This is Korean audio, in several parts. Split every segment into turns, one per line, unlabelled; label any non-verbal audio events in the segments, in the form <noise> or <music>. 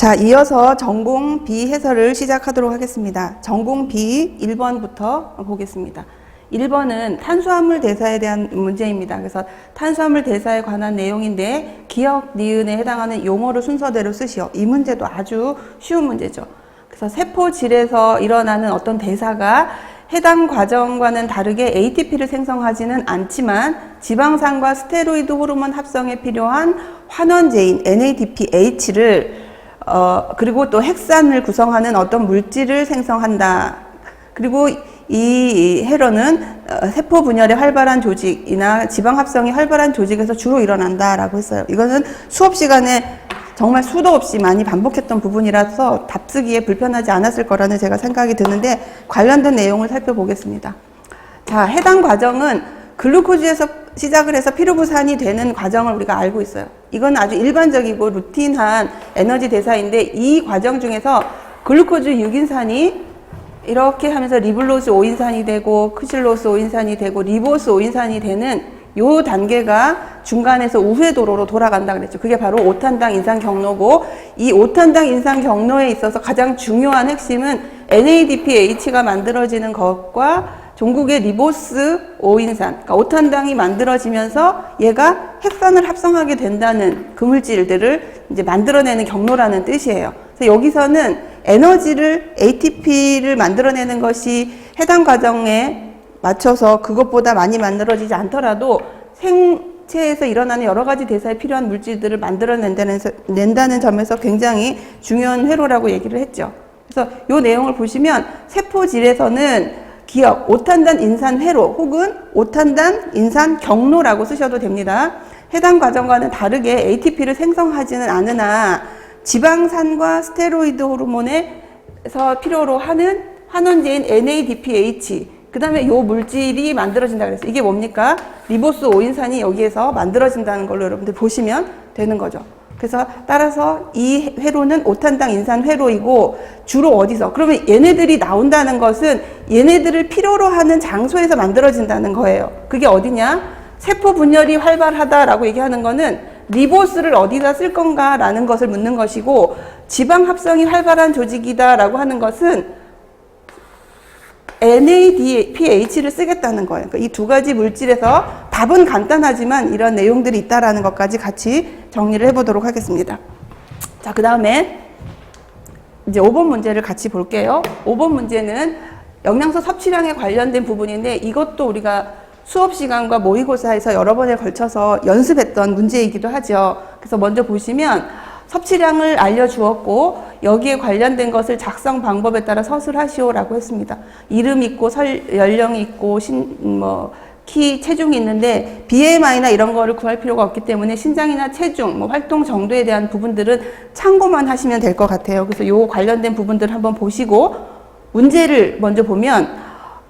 자, 이어서 전공 B 해설을 시작하도록 하겠습니다. 전공 B 1번부터 보겠습니다. 1번은 탄수화물 대사에 대한 문제입니다. 그래서 탄수화물 대사에 관한 내용인데 기억, 니은에 해당하는 용어를 순서대로 쓰시오. 이 문제도 아주 쉬운 문제죠. 그래서 세포질에서 일어나는 어떤 대사가 해당 과정과는 다르게 ATP를 생성하지는 않지만 지방산과 스테로이드 호르몬 합성에 필요한 환원제인 NADPH를 어, 그리고 또 핵산을 구성하는 어떤 물질을 생성한다. 그리고 이 회로는 어, 세포 분열의 활발한 조직이나 지방 합성이 활발한 조직에서 주로 일어난다라고 했어요. 이거는 수업 시간에 정말 수도 없이 많이 반복했던 부분이라서 답쓰기에 불편하지 않았을 거라는 제가 생각이 드는데 관련된 내용을 살펴보겠습니다. 자, 해당 과정은 글루코즈에서 시작을 해서 피로부산이 되는 과정을 우리가 알고 있어요. 이건 아주 일반적이고 루틴한 에너지 대사인데 이 과정 중에서 글루코즈 6인산이 이렇게 하면서 리블로스 5인산이 되고 크실로스 5인산이 되고 리보스 5인산이 되는 요 단계가 중간에서 우회 도로로 돌아간다 그랬죠. 그게 바로 5탄당 인상 경로고 이 5탄당 인상 경로에 있어서 가장 중요한 핵심은 NADPH가 만들어지는 것과 종국의 리보스 5인산, 그러니까 5탄당이 만들어지면서 얘가 핵산을 합성하게 된다는 그 물질들을 이제 만들어내는 경로라는 뜻이에요. 그래서 여기서는 에너지를 ATP를 만들어내는 것이 해당 과정에 맞춰서 그것보다 많이 만들어지지 않더라도 생체에서 일어나는 여러 가지 대사에 필요한 물질들을 만들어낸다는 낸다는 점에서 굉장히 중요한 회로라고 얘기를 했죠. 그래서 이 내용을 보시면 세포질에서는 기억, 5탄단 인산 회로 혹은 5탄단 인산 경로라고 쓰셔도 됩니다. 해당 과정과는 다르게 ATP를 생성하지는 않으나 지방산과 스테로이드 호르몬에서 필요로 하는 환원제인 NADPH 그 다음에 요 물질이 만들어진다 그랬어요. 이게 뭡니까? 리보스 5인산이 여기에서 만들어진다는 걸로 여러분들 보시면 되는 거죠. 그래서 따라서 이 회로는 오탄당 인산 회로이고 주로 어디서? 그러면 얘네들이 나온다는 것은 얘네들을 필요로 하는 장소에서 만들어진다는 거예요. 그게 어디냐? 세포 분열이 활발하다라고 얘기하는 거는 리보스를 어디다 쓸 건가라는 것을 묻는 것이고 지방 합성이 활발한 조직이다라고 하는 것은 NADPH를 쓰겠다는 거예요. 그러니까 이두 가지 물질에서 답은 간단하지만 이런 내용들이 있다라는 것까지 같이 정리를 해보도록 하겠습니다. 자, 그 다음에 이제 5번 문제를 같이 볼게요. 5번 문제는 영양소 섭취량에 관련된 부분인데 이것도 우리가 수업 시간과 모의고사에서 여러 번에 걸쳐서 연습했던 문제이기도 하죠. 그래서 먼저 보시면 섭취량을 알려주었고 여기에 관련된 것을 작성 방법에 따라 서술하시오라고 했습니다. 이름 있고 설, 연령 있고 신, 뭐, 키, 체중이 있는데 BMI나 이런 거를 구할 필요가 없기 때문에 신장이나 체중, 뭐 활동 정도에 대한 부분들은 참고만 하시면 될 것 같아요. 그래서 요 관련된 부분들 한번 보시고 문제를 먼저 보면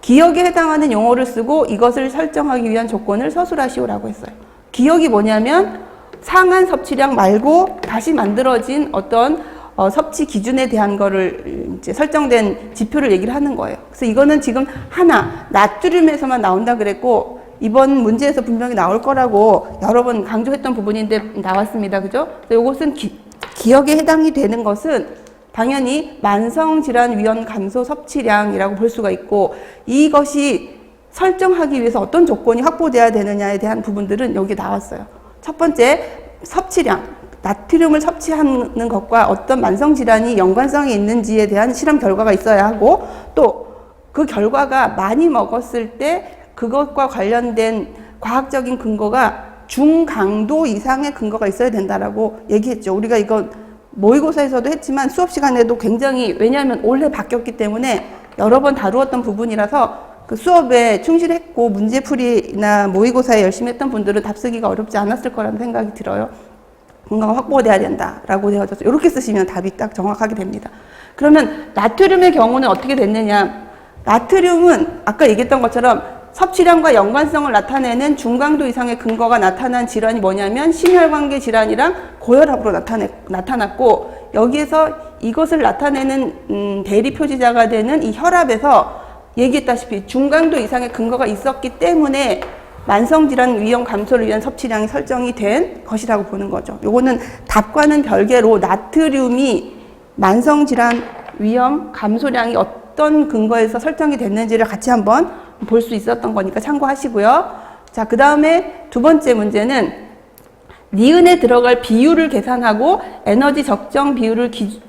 기억에 해당하는 용어를 쓰고 이것을 설정하기 위한 조건을 서술하시오라고 했어요. 기억이 뭐냐면 상한 섭취량 말고 다시 만들어진 어떤 어, 섭취 기준에 대한 거를 이제 설정된 지표를 얘기를 하는 거예요. 그래서 이거는 지금 하나 나트륨에서만 나온다 그랬고 이번 문제에서 분명히 나올 거라고 여러 번 강조했던 부분인데 나왔습니다. 그죠? 이것은 기, 기억에 해당이 되는 것은 당연히 만성질환 위험 감소 섭취량이라고 볼 수가 있고 이것이 설정하기 위해서 어떤 조건이 확보돼야 되느냐에 대한 부분들은 여기 나왔어요. 첫 번째 섭취량, 나트륨을 섭취하는 것과 어떤 만성 질환이 연관성이 있는지에 대한 실험 결과가 있어야 하고 또 그 결과가 많이 먹었을 때 그것과 관련된 과학적인 근거가 중강도 이상의 근거가 있어야 된다라고 얘기했죠. 우리가 이거 모의고사에서도 했지만 수업 시간에도 굉장히 왜냐하면 올해 바뀌었기 때문에 여러 번 다루었던 부분이라서 그 수업에 충실했고 문제풀이나 모의고사에 열심히 했던 분들은 답쓰기가 어렵지 않았을 거라는 생각이 들어요. 건강을 확보돼야 된다라고 되어져서 이렇게 쓰시면 답이 딱 정확하게 됩니다. 그러면 나트륨의 경우는 어떻게 됐느냐? 나트륨은 아까 얘기했던 것처럼 섭취량과 연관성을 나타내는 중강도 이상의 근거가 나타난 질환이 뭐냐면 심혈관계 질환이랑 고혈압으로 나타내, 나타났고 여기에서 이것을 나타내는 음, 대리 표지자가 되는 이 혈압에서 얘기했다시피 중강도 이상의 근거가 있었기 때문에 만성질환 위험 감소를 위한 섭취량이 설정이 된 것이라고 보는 거죠. 요거는 답과는 별개로 나트륨이 만성 질환 위험 감소량이 어떤 근거에서 설정이 됐는지를 같이 한번 볼 수 있었던 거니까 참고하시고요. 자, 그 다음에 두 번째 문제는 니은에 들어갈 비율을 계산하고 에너지 적정 비율을 기,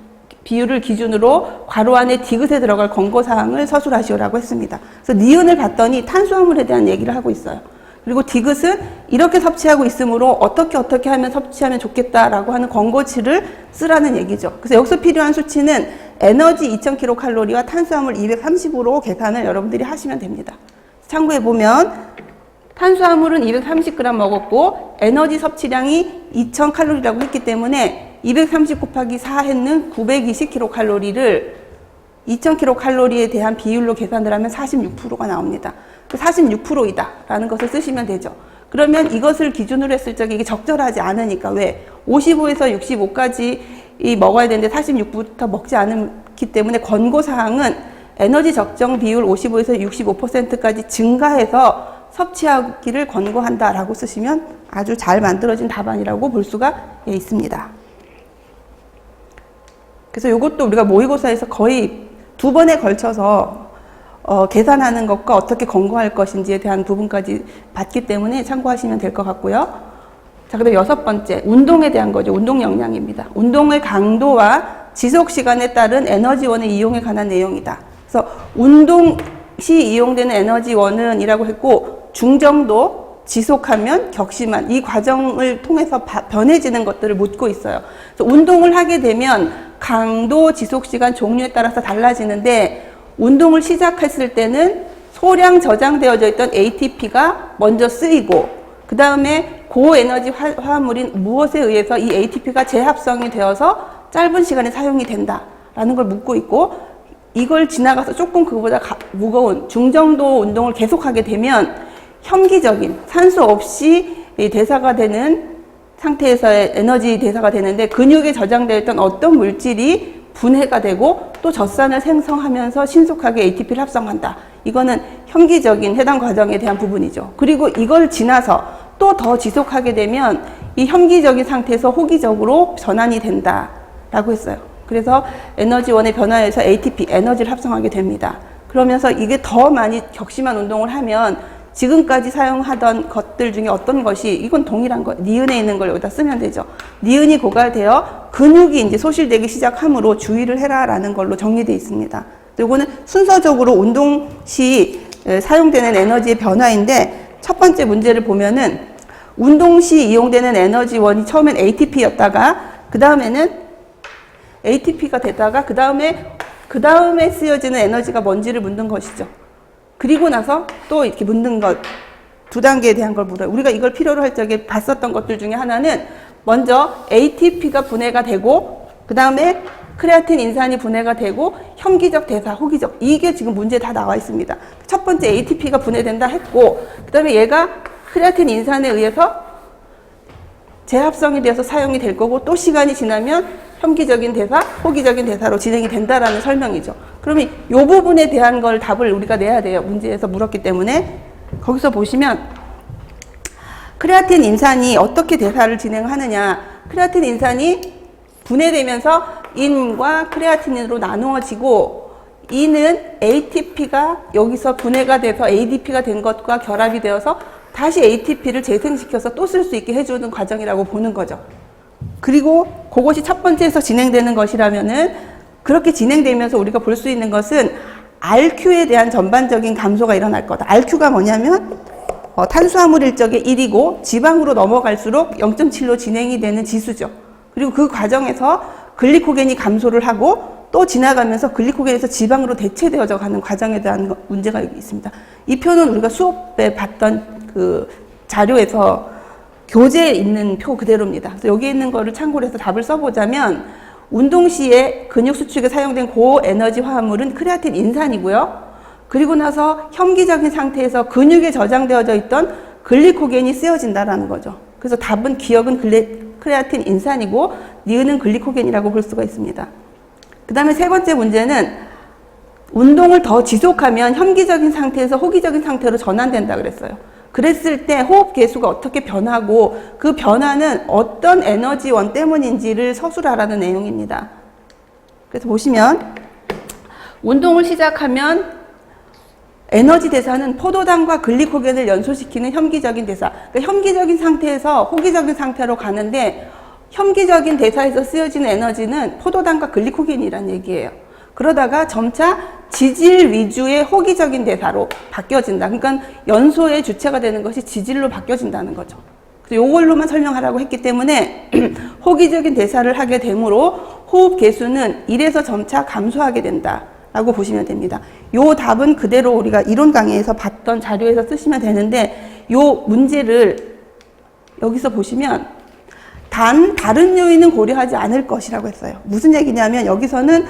비율을 기준으로 괄호 안에 디귿에 들어갈 권고 사항을 서술하시오라고 했습니다. 그래서 니은을 봤더니 탄수화물에 대한 얘기를 하고 있어요. 그리고 디귿은 이렇게 섭취하고 있으므로 어떻게 어떻게 하면 섭취하면 좋겠다라고 하는 권고치를 쓰라는 얘기죠. 그래서 여기서 필요한 수치는 에너지 2000kcal와 탄수화물 230으로 계산을 여러분들이 하시면 됩니다. 참고해 보면 탄수화물은 230g 먹었고 에너지 섭취량이 2000칼로리라고 했기 때문에 230 곱하기 4 했는 920kcal를 2000kcal에 대한 비율로 계산을 하면 46%가 나옵니다. 46%이다 라는 것을 쓰시면 되죠. 그러면 이것을 기준으로 했을 적에 이게 적절하지 않으니까 왜 55에서 65까지 이 먹어야 되는데 46부터 먹지 않기 때문에 권고 사항은 에너지 적정 비율 55에서 65%까지 증가해서 섭취하기를 권고한다라고 쓰시면 아주 잘 만들어진 답안이라고 볼 수가 예, 있습니다. 그래서 이것도 우리가 모의고사에서 거의 두 번에 걸쳐서 어, 계산하는 것과 어떻게 권고할 것인지에 대한 부분까지 봤기 때문에 참고하시면 될 것 같고요. 자, 그다음 여섯 번째 운동에 대한 거죠. 운동 역량입니다. 운동의 강도와 지속 시간에 따른 에너지원의 이용에 관한 내용이다. 그래서 운동 시 이용되는 에너지원은이라고 했고 중정도 지속하면 격심한 이 과정을 통해서 바, 변해지는 것들을 묻고 있어요. 그래서 운동을 하게 되면 강도, 지속 시간, 종류에 따라서 달라지는데 운동을 시작했을 때는 소량 저장되어져 있던 ATP가 먼저 쓰이고 그 다음에 고에너지 화합물인 무엇에 의해서 이 ATP가 재합성이 되어서 짧은 시간에 사용이 된다라는 걸 묻고 있고 이걸 지나가서 조금 그거보다 가, 무거운 중정도 운동을 계속하게 되면 혐기적인 산소 없이 대사가 되는 상태에서의 에너지 대사가 되는데 근육에 저장되어 있던 어떤 물질이 분해가 되고 또 젖산을 생성하면서 신속하게 ATP를 합성한다. 이거는 혐기적인 해당 과정에 대한 부분이죠. 그리고 이걸 지나서 또 더 지속하게 되면 이 혐기적인 상태에서 호기적으로 전환이 된다라고 했어요. 그래서 에너지원의 변화에서 ATP, 에너지를 합성하게 됩니다. 그러면서 이게 더 많이 격심한 운동을 하면 지금까지 사용하던 것들 중에 어떤 것이 이건 동일한 거 니은에 있는 걸 여기다 쓰면 되죠. 니은이 고갈되어 근육이 이제 소실되기 시작하므로 주의를 해라라는 걸로 정리되어 있습니다. 이거는 순서적으로 운동 시 사용되는 에너지의 변화인데 첫 번째 문제를 보면은 운동 시 이용되는 에너지원이 처음엔 ATP였다가 그 다음에는 ATP가 되다가 그 다음에 그 다음에 쓰여지는 에너지가 뭔지를 묻는 것이죠. 그리고 나서 또 이렇게 묻는 것, 두 단계에 대한 걸 물어요. 우리가 이걸 필요로 할 적에 봤었던 것들 중에 하나는 먼저 ATP가 분해가 되고, 그 다음에 크레아틴 인산이 분해가 되고, 혐기적 대사, 호기적. 이게 지금 문제에 다 나와 있습니다. 첫 번째 ATP가 분해된다 했고, 그 다음에 얘가 크레아틴 인산에 의해서 재합성이 되어서 사용이 될 거고, 또 시간이 지나면 혐기적인 대사, 호기적인 대사로 진행이 된다라는 설명이죠. 그러면 이 부분에 대한 걸 답을 우리가 내야 돼요. 문제에서 물었기 때문에. 거기서 보시면 크레아틴 인산이 어떻게 대사를 진행하느냐. 크레아틴 인산이 분해되면서 인과 크레아틴으로 나누어지고 이는 ATP가 여기서 분해가 돼서 ADP가 된 것과 결합이 되어서 다시 ATP를 재생시켜서 또 쓸 수 있게 해주는 과정이라고 보는 거죠. 그리고 그것이 첫 번째에서 진행되는 것이라면은 그렇게 진행되면서 우리가 볼 수 있는 것은 RQ에 대한 전반적인 감소가 일어날 거다. RQ가 뭐냐면 어, 탄수화물 일적의 1이고 지방으로 넘어갈수록 0.7로 진행이 되는 지수죠. 그리고 그 과정에서 글리코겐이 감소를 하고 또 지나가면서 글리코겐에서 지방으로 대체되어져 가는 과정에 대한 문제가 있습니다. 이 표는 우리가 수업에 봤던 그 자료에서 교재에 있는 표 그대로입니다. 그래서 여기 있는 거를 참고로 해서 답을 써보자면 운동 시에 근육 수축에 사용된 고에너지 화합물은 크레아틴 인산이고요. 그리고 나서 혐기적인 상태에서 근육에 저장되어져 있던 글리코겐이 쓰여진다라는 거죠. 그래서 답은 기억은 글레, 크레아틴 인산이고 니은은 글리코겐이라고 볼 수가 있습니다. 그 다음에 세 번째 문제는 운동을 더 지속하면 혐기적인 상태에서 호기적인 상태로 전환된다 그랬어요. 그랬을 때 호흡 개수가 어떻게 변하고 그 변화는 어떤 에너지원 때문인지를 서술하라는 내용입니다. 그래서 보시면 운동을 시작하면 에너지 대사는 포도당과 글리코겐을 연소시키는 혐기적인 대사. 그러니까 혐기적인 상태에서 호기적인 상태로 가는데 혐기적인 대사에서 쓰여지는 에너지는 포도당과 글리코겐이란 얘기예요. 그러다가 점차 지질 위주의 호기적인 대사로 바뀌어진다. 그러니까 연소의 주체가 되는 것이 지질로 바뀌어진다는 거죠. 그래서 이걸로만 설명하라고 했기 때문에 <clears throat> 호기적인 대사를 하게 되므로 호흡 개수는 1에서 점차 감소하게 된다. 라고 보시면 됩니다. 요 답은 그대로 우리가 이론 강의에서 봤던 자료에서 쓰시면 되는데 요 문제를 여기서 보시면 단 다른 요인은 고려하지 않을 것이라고 했어요. 무슨 얘기냐면 여기서는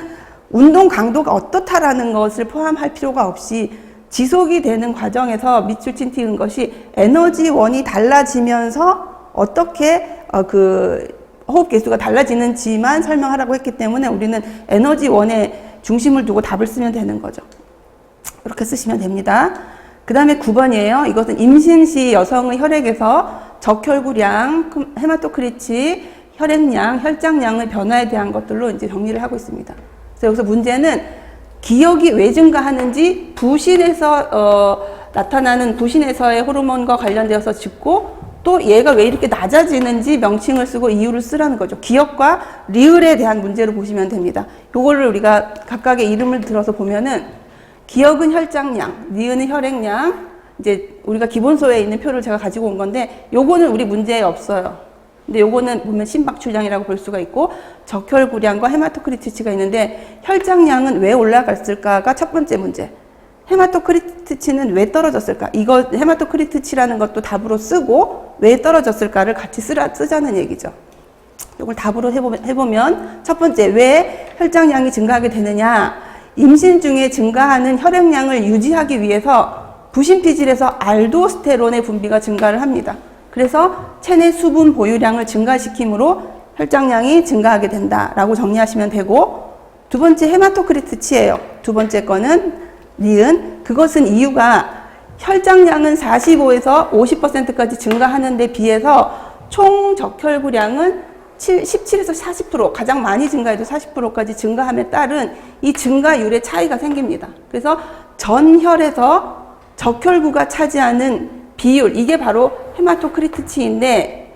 운동 강도가 어떻다라는 것을 포함할 필요가 없이 지속이 되는 과정에서 밑줄 틴팅한 것이 에너지원이 달라지면서 어떻게 어, 그 호흡 개수가 달라지는지만 설명하라고 했기 때문에 우리는 에너지원에 중심을 두고 답을 쓰면 되는 거죠. 이렇게 쓰시면 됩니다. 그 다음에 9번이에요. 이것은 임신 시 여성의 혈액에서 적혈구량, 헤마토크리치, 혈액량, 혈장량의 변화에 대한 것들로 이제 정리를 하고 있습니다. 그래서 여기서 문제는 기억이 왜 증가하는지 부신에서 어, 나타나는 부신에서의 호르몬과 관련되어서 짚고 또 얘가 왜 이렇게 낮아지는지 명칭을 쓰고 이유를 쓰라는 거죠. 기억과 리을에 대한 문제로 보시면 됩니다. 요거를 우리가 각각의 이름을 들어서 보면은 기억은 혈장량, 니은은 혈액량, 이제 우리가 기본소에 있는 표를 제가 가지고 온 건데 요거는 우리 문제에 없어요. 근데 요거는 보면 심박출량이라고 볼 수가 있고 적혈구량과 헤마토크리티치가 있는데 혈장량은 왜 올라갔을까가 첫 번째 문제. 헤마토크리트치는 왜 떨어졌을까? 이거 헤마토크리트치라는 것도 답으로 쓰고 왜 떨어졌을까를 같이 쓰라, 쓰자는 얘기죠. 이걸 답으로 해보면, 해보면 첫 번째 왜 혈장량이 증가하게 되느냐? 임신 중에 증가하는 혈액량을 유지하기 위해서 부신피질에서 알도스테론의 분비가 증가를 합니다. 그래서 체내 수분 보유량을 증가시키므로 혈장량이 증가하게 된다라고 정리하시면 되고 두 번째 헤마토크리트 치예요. 두 번째 거는 니은 그것은 이유가 혈장량은 45에서 50%까지 증가하는 데 비해서 총 적혈구량은 17에서 40% 가장 많이 증가해도 40%까지 증가함에 따른 이 증가율의 차이가 생깁니다. 그래서 전혈에서 적혈구가 차지하는 비율 이게 바로 헤마토크리트치인데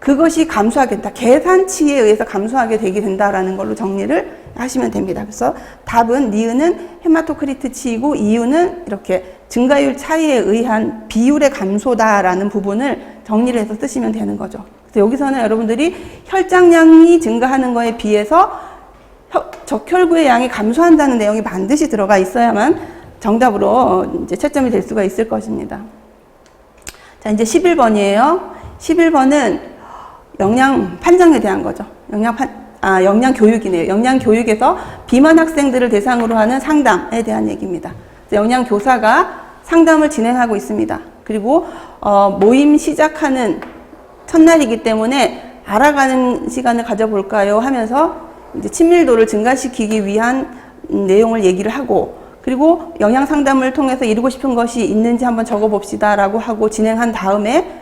그것이 감소하게 된다. 계산치에 의해서 감소하게 되게 된다라는 걸로 정리를 하시면 됩니다. 그래서 답은 니은은 헤마토크리트치이고 이유는 이렇게 증가율 차이에 의한 비율의 감소다라는 부분을 정리를 해서 쓰시면 되는 거죠. 그래서 여기서는 여러분들이 혈장량이 증가하는 거에 비해서 적혈구의 양이 감소한다는 내용이 반드시 들어가 있어야만 정답으로 이제 채점이 될 수가 있을 것입니다. 자, 이제 11번이에요. 11번은 영양 판정에 대한 거죠. 영양 판, 아, 영양 교육이네요. 영양 교육에서 비만 학생들을 대상으로 하는 상담에 대한 얘기입니다. 영양 교사가 상담을 진행하고 있습니다. 그리고 어, 모임 시작하는 첫날이기 때문에 알아가는 시간을 가져볼까요? 하면서 이제 친밀도를 증가시키기 위한 내용을 얘기를 하고 그리고 영양 상담을 통해서 이루고 싶은 것이 있는지 한번 적어 봅시다 라고 하고 진행한 다음에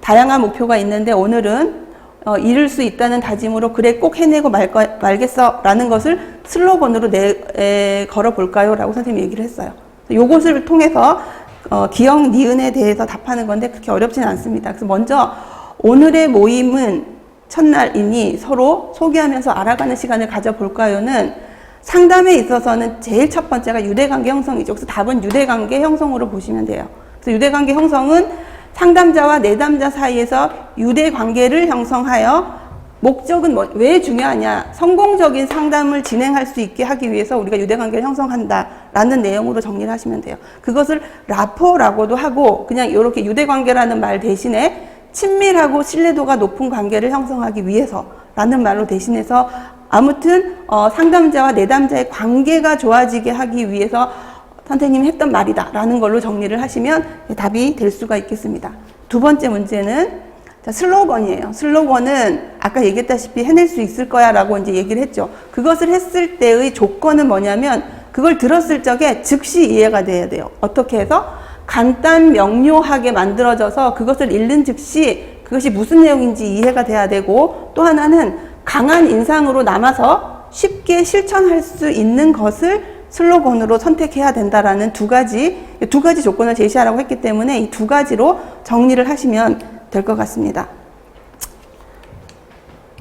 다양한 목표가 있는데 오늘은 어, 이룰 수 있다는 다짐으로 그래 꼭 해내고 말 거, 말겠어 라는 것을 슬로건으로 내, 에, 걸어볼까요? 라고 선생님이 얘기를 했어요. 요것을 통해서 어, 기억 니은에 대해서 답하는 건데 그렇게 어렵지는 않습니다. 그래서 먼저 오늘의 모임은 첫날이니 서로 소개하면서 알아가는 시간을 가져볼까요는 상담에 있어서는 제일 첫 번째가 유대관계 형성이죠. 그래서 답은 유대관계 형성으로 보시면 돼요. 그래서 유대관계 형성은 상담자와 내담자 사이에서 유대 관계를 형성하여 목적은 뭐, 왜 중요하냐? 성공적인 상담을 진행할 수 있게 하기 위해서 우리가 유대 관계를 형성한다 라는 내용으로 정리를 하시면 돼요. 그것을 라포라고도 하고 그냥 이렇게 유대 관계라는 말 대신에 친밀하고 신뢰도가 높은 관계를 형성하기 위해서 라는 말로 대신해서 아무튼 어, 상담자와 내담자의 관계가 좋아지게 하기 위해서 선생님이 했던 말이다 라는 걸로 정리를 하시면 답이 될 수가 있겠습니다. 두 번째 문제는 자, 슬로건이에요. 슬로건은 아까 얘기했다시피 해낼 수 있을 거야 라고 이제 얘기를 했죠. 그것을 했을 때의 조건은 뭐냐면 그걸 들었을 적에 즉시 이해가 돼야 돼요. 어떻게 해서? 간단 명료하게 만들어져서 그것을 읽는 즉시 그것이 무슨 내용인지 이해가 돼야 되고 또 하나는 강한 인상으로 남아서 쉽게 실천할 수 있는 것을 슬로건으로 선택해야 된다라는 두 가지 두 가지 조건을 제시하라고 했기 때문에 이 두 가지로 정리를 하시면 될 것 같습니다.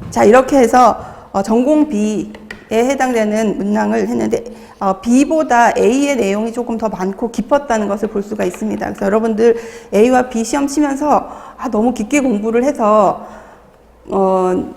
자 이렇게 해서 어, 전공 B에 해당되는 문항을 했는데 어, B보다 A의 내용이 조금 더 많고 깊었다는 것을 볼 수가 있습니다. 그래서 여러분들 A와 B 시험 치면서 아, 너무 깊게 공부를 해서 어,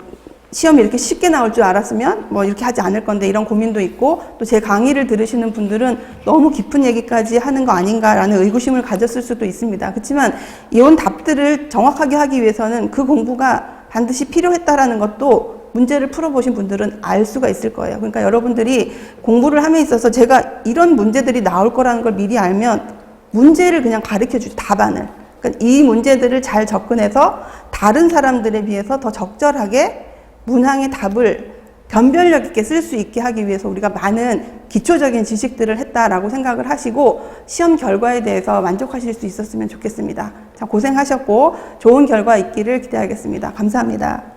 시험이 이렇게 쉽게 나올 줄 알았으면 뭐 이렇게 하지 않을 건데 이런 고민도 있고 또 제 강의를 들으시는 분들은 너무 깊은 얘기까지 하는 거 아닌가라는 의구심을 가졌을 수도 있습니다. 그렇지만 이온 답들을 정확하게 하기 위해서는 그 공부가 반드시 필요했다라는 것도 문제를 풀어보신 분들은 알 수가 있을 거예요. 그러니까 여러분들이 공부를 함에 있어서 제가 이런 문제들이 나올 거라는 걸 미리 알면 문제를 그냥 가르쳐 주죠. 답안을. 그러니까 이 문제들을 잘 접근해서 다른 사람들에 비해서 더 적절하게 문항의 답을 변별력 있게 쓸 수 있게 하기 위해서 우리가 많은 기초적인 지식들을 했다라고 생각을 하시고 시험 결과에 대해서 만족하실 수 있었으면 좋겠습니다. 자, 고생하셨고 좋은 결과 있기를 기대하겠습니다. 감사합니다.